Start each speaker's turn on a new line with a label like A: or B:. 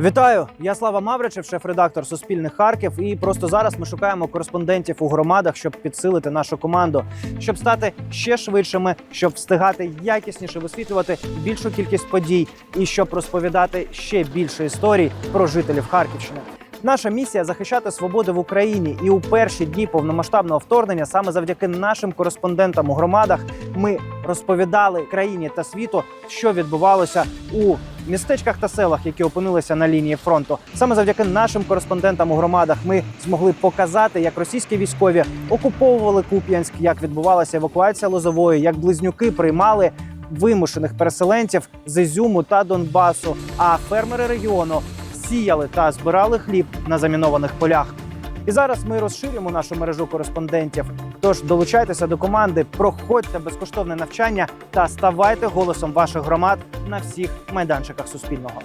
A: Вітаю! Я Слава Мавричев, шеф-редактор Суспільних Харків. І просто зараз ми шукаємо кореспондентів у громадах, щоб підсилити нашу команду, щоб стати ще швидшими, щоб встигати якісніше висвітлювати більшу кількість подій і щоб розповідати ще більше історій про жителів Харківщини. Наша місія захищати свободи в Україні, і у перші дні повномасштабного вторгнення саме завдяки нашим кореспондентам у громадах ми розповідали країні та світу, що відбувалося у містечках та селах, які опинилися на лінії фронту. Саме завдяки нашим кореспондентам у громадах ми змогли показати, як російські військові окуповували Куп'янськ, як відбувалася евакуація Лозової, як близнюки приймали вимушених переселенців з Ізюму та Донбасу. А фермери регіону сіяли та збирали хліб на замінованих полях. І зараз ми розширюємо нашу мережу кореспондентів. Тож долучайтеся до команди, проходьте безкоштовне навчання та ставайте голосом ваших громад на всіх майданчиках Суспільного.